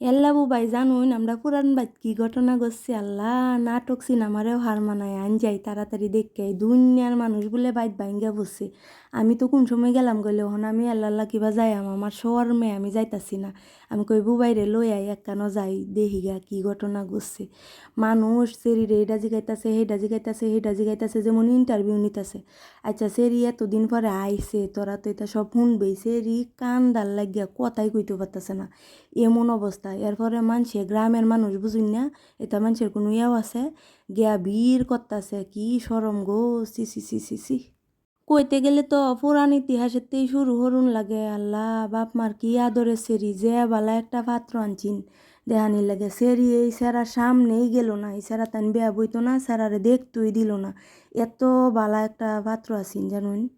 এল্লাবু ভাই জানুন আমরা পুরান বাইত কি ঘটনা ঘটছে আল্লাহ, নাটক সিনেমারেও হার মানায়, আন যাই, তাড়াতাড়ি দেখে দুনিয়ার মানুষ বলে বাইত বাইঙ্গা বসছে আমি তো কোন সময় গেলাম গেলে হন আমি আল্লাহ আল্লাহ কিবা যাই আমার শহর মেয়ে, আমি যাইতাছি না। আমি কই বুবাইরে লই আই একখানো যাই দেহিগা কি ঘটনা ঘটছে মানুষ সেরিরে এটা জিগাইতাছে হেডা জিগাইতাছে হেডা জিগাইতাছে, যেমন ইন্টারভিউ নিতেছে। আচ্ছা সেরি এতদিন পরে আইছে, তোরা তো এটা সব শুনবেই, সেরি কান্দার লাগিয়া কথাই কইতে পারতেছে না। এমন অবস্থা এরপরে মানুষে, গ্রামের মানুষ বুঝুন না, এটা মানুষের কোনো ইয়াও আছে? গিয়া ভিড় করতেছে, কি সরম গো, সি সি সি সি সি। কইতে গেলে তো পুরান ইতিহাসেতেই শুরু হরুন লাগে। আল্লাহ, বাপ মার কি আদরে সেরি, যে বালা একটা পাত্র আনছিন দেহানি লাগে সেরি, এই সেরা সামনেই গেল না, এই সেরা তান বেয়া বইতো না, সেরারে দেখতেই দিল না। এত বালা একটা পাত্র আছিন, জানুন।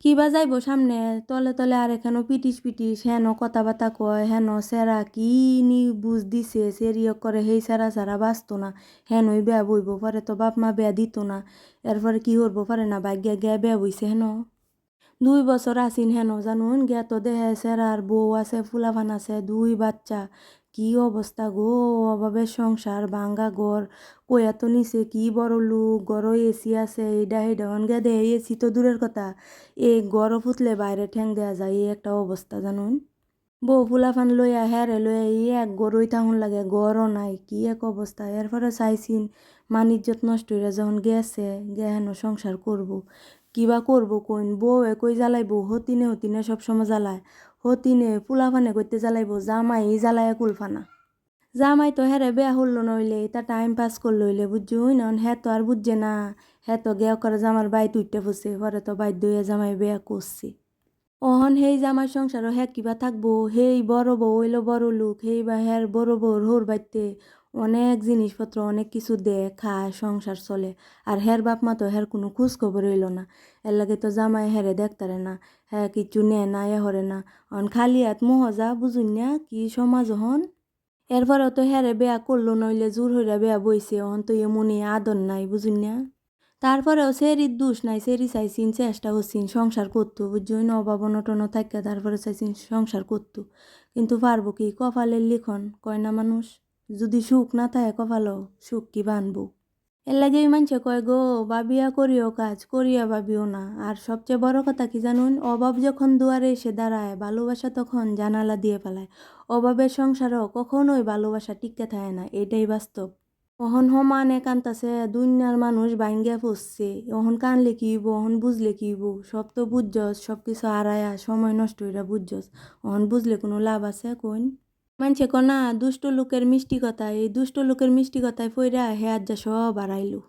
কিবা যাইব সামনে? তলে তলে আর এখানো পিটিস পিটিস, হেন কথাবার্তা কয়, হেন সেরা কি নি বুঝ দিছে সেরিয় করে সেই সেরা সারা বাঁচতো না। হেন ওই বেয়া বইব, পারে তো বাপ মা বেয়া দিত না। এরপরে কি করব পারে না ভাগ্যা গিয়া বেয়া বইছে হেন। দুই বছর আসিন হেন, জানুন গিয়া তো দেহে সেরার বউ আছে, ফুলাফান আছে, দুই বাচ্চা। কি অবস্থা গো? অভাবে সংসার, ভাঙ্গা ঘর। কয়া তো নিছে কি বড় লোক? গড় এসি আছে। এইডা হেডা অনগা দে এসি তো দূরের কথা। এই গড় ফুটলে বাইরে ঠ্যাং দেয়া যায়। এই একটা অবস্থা জানুন। বউ ফুলাফান লইয়া হেরে লইয়া এই এক গরই তাহুন লাগে গড়ও নাই। কি এক অবস্থা। এরপরে চাইছিন, মানিজ্যত নষ্ট হইয়া যখন গেছে গেহেন সংসার করব। কিবা করব কইন বউ একই জ্বালাইবো হতিনে হতিনে সবসময় জ্বালায়। হতিনে ফুলাফানে করতে জ্বালাইব, জামাই জ্বালায় কুলফানা। জামাই তো হেরে বেয়া হল নইলে, এটা টাইম পাস করল হইলে বুঝছুই নন হ্যাঁ তো আর বুঝছে না। হ্যাঁ তো গেও করে জামার বাই তুইটা ফুসে পরে তো বাধ্য হইয়া জামাই বেয়া করছে। অহন, হেই জামাই সংসারও হে কিবা থাকব? হেই বড় বউ, হইল বড় লোক, হেই বা হ্যার বড় বউর হোর বাইতে অনেক জিনিসপত্র, অনেক কিছু দেয় খায় সংসার চলে। আর হের বাপ মা তো হের কোনো খোঁজ খবর হইল না। এর লাগে তো জামাই হেরে দেখতারে না হ্যাঁ কিছু নে না, এ হরে না। অন, খালি হাত মহজা বুঝুন না কি সমাজ হন এরপরেও তো হেরে বেয়া করল, নইলে জোর হইরা বেয়া বইছে, অহন তো এমনি আদর নাই, বুঝুন না। তারপরেও সেরির দোষ নাই সেরি চাইছিন চেষ্টা করছিন সংসার করতো বুঝছই অভাব অনটন থাকে তারপরে চাইছিন সংসার করতো। কিন্তু পারব কি? কপালের লিখন, কয় না মানুষ? যদি সুখ না থাকে কপালও, সুখ কি বানবো? এর লাগেই মানছে কয় গো বাবিয়া করিও কাজ, করিয়া ভাবিও না। আর সবচেয়ে বড় কথা কি জানুন? অভাব যখন দুয়ারে এসে দাঁড়ায়, ভালোবাসা তখন জানালা দিয়ে ফেলায় অভাবের সংসারও কখনোই ভালোবাসা টিকে থাকে না, এটাই বাস্তব। অহন সমানে কান্তাছে দুনিয়ার মানুষ বাইঙ্গা পড়ছে। অহন কানলে কি হইব, অহন বুঝলে কি হইব? সব তো বুঝছস সব কিছু আড়ায়া সময় নষ্ট হইরা বুঝছস। অহন বুঝলে কোনো লাভ আছে কইন? মানছে কনা, দুষ্ট লোকের মিষ্টি কথা এই দুষ্ট লোকের মিষ্টি কথায় ফইরা হে আজ যা সব হারাইলো